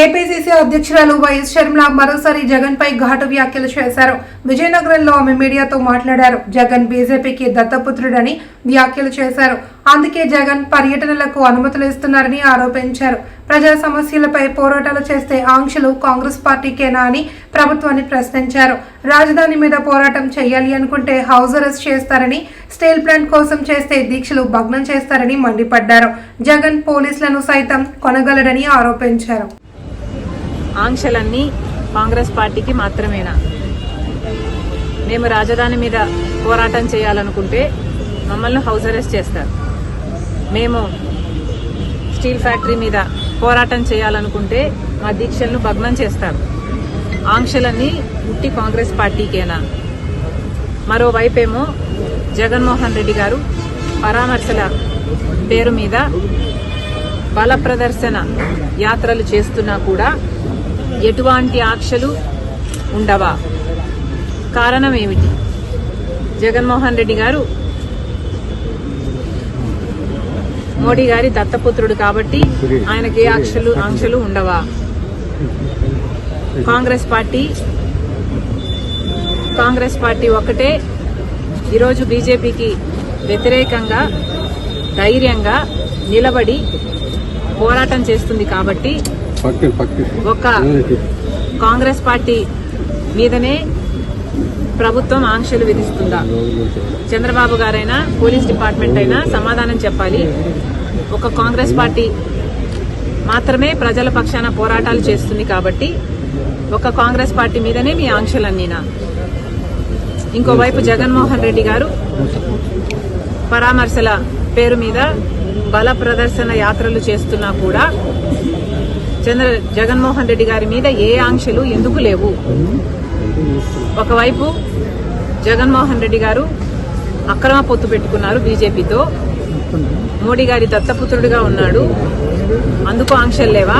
APCC అధ్యక్షురాలు YS Sharmila మరోసారి జగన్ పై ఘాటు వ్యాఖ్యలు చేశారు. విజయనగరంలో ఆమె మీడియాతో మాట్లాడారు. జగన్ బీజేపీకి దత్తపుత్రుడని వ్యాఖ్యలు చేశారు. అందుకే జగన్ పర్యటనలకు అనుమతులు ఇస్తున్నారని ఆరోపించారు. ప్రజా సమస్యలపై పోరాటాలు చేస్తే ఆంక్షలు కాంగ్రెస్ పార్టీకేనా అని ప్రభుత్వాన్ని ప్రశ్నించారు. రాజధాని మీద పోరాటం చేయాలి అనుకుంటే హౌస్ అరెస్ట్ చేస్తారని స్టీల్ ప్లాంట్ కోసం చేస్తే దీక్షలు భగ్నం చేస్తారని మండిపడ్డారు. జగన్ పోలీసులను సైతం కొనగలడని ఆరోపించారు. ఆంక్షలన్నీ కాంగ్రెస్ పార్టీకి మాత్రమేనా? మేము రాజధాని మీద పోరాటం చేయాలనుకుంటే మమ్మల్ని హౌస్ అరెస్ట్ చేస్తారు. మేము స్టీల్ ఫ్యాక్టరీ మీద పోరాటం చేయాలనుకుంటే మా దీక్షలను భగ్నం చేస్తారు. ఆంక్షలన్నీ ఉట్టి కాంగ్రెస్ పార్టీకేనా? మరోవైపేమో జగన్మోహన్ రెడ్డి గారు పరామర్శల పేరు మీద బల ప్రదర్శన యాత్రలు చేస్తున్నా కూడా ఎటువంటి ఆంక్షలు ఉండవా? కారణం ఏమిటి జగన్మోహన్ రెడ్డి గారు మోడీ గారి దత్తపుత్రుడు కాబట్టి ఆయనకి ఏ ఆంక్షలు ఆంక్షలు ఉండవా? కాంగ్రెస్ పార్టీ కాంగ్రెస్ పార్టీ ఒకటే ఈరోజు బీజేపీకి వ్యతిరేకంగా ధైర్యంగా నిలబడి పోరాటం చేస్తుంది కాబట్టి ఒక కాంగ్రెస్ పార్టీ మీదనే ప్రభుత్వం ఆంక్షలు విధిస్తుందా? చంద్రబాబు గారైనా పోలీస్ డిపార్ట్మెంట్ అయినా సమాధానం చెప్పాలి. ఒక కాంగ్రెస్ పార్టీ మాత్రమే ప్రజల పక్షాన పోరాటాలు చేస్తుంది కాబట్టి ఒక కాంగ్రెస్ పార్టీ మీదనే మీ ఆంక్షలన్నీనా? ఇంకోవైపు జగన్మోహన్ రెడ్డి గారు పరామర్శల పేరు మీద బల ప్రదర్శన యాత్రలు చేస్తున్నా కూడా చంద్ర జగన్మోహన్ రెడ్డి గారి మీద ఏ ఆంక్షలు ఎందుకు లేవు? ఒకవైపు జగన్మోహన్ రెడ్డి గారు అక్రమ పొత్తు పెట్టుకున్నారు బీజేపీతో. మోడీ గారి దత్తపుత్రుడిగా ఉన్నాడు. అందుకు ఆంక్షలు లేవా?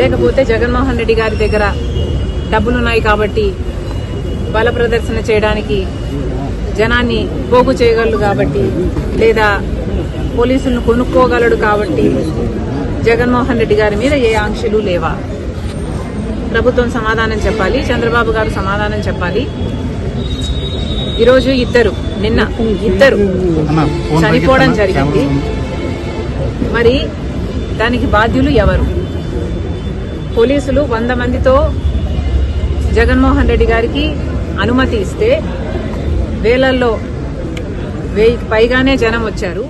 లేకపోతే జగన్మోహన్ రెడ్డి గారి దగ్గర డబ్బులున్నాయి కాబట్టి బల ప్రదర్శన చేయడానికి జనాన్ని పోగు చేయగలడు కాబట్టి లేదా పోలీసులను కొనుక్కోగలడు కాబట్టి జగన్మోహన్ రెడ్డి గారి మీద ఏ ఆంక్షలు లేవా? ప్రభుత్వం సమాధానం చెప్పాలి చంద్రబాబు గారు సమాధానం చెప్పాలి. ఈరోజు ఇద్దరు నిన్న ఇద్దరు చనిపోవడం జరిగింది. మరి దానికి బాధ్యులు ఎవరు? పోలీసులు వంద మందితో జగన్మోహన్ రెడ్డి గారికి అనుమతి ఇస్తే వేలల్లో వెయ్యికి పైగానే జనం వచ్చారు.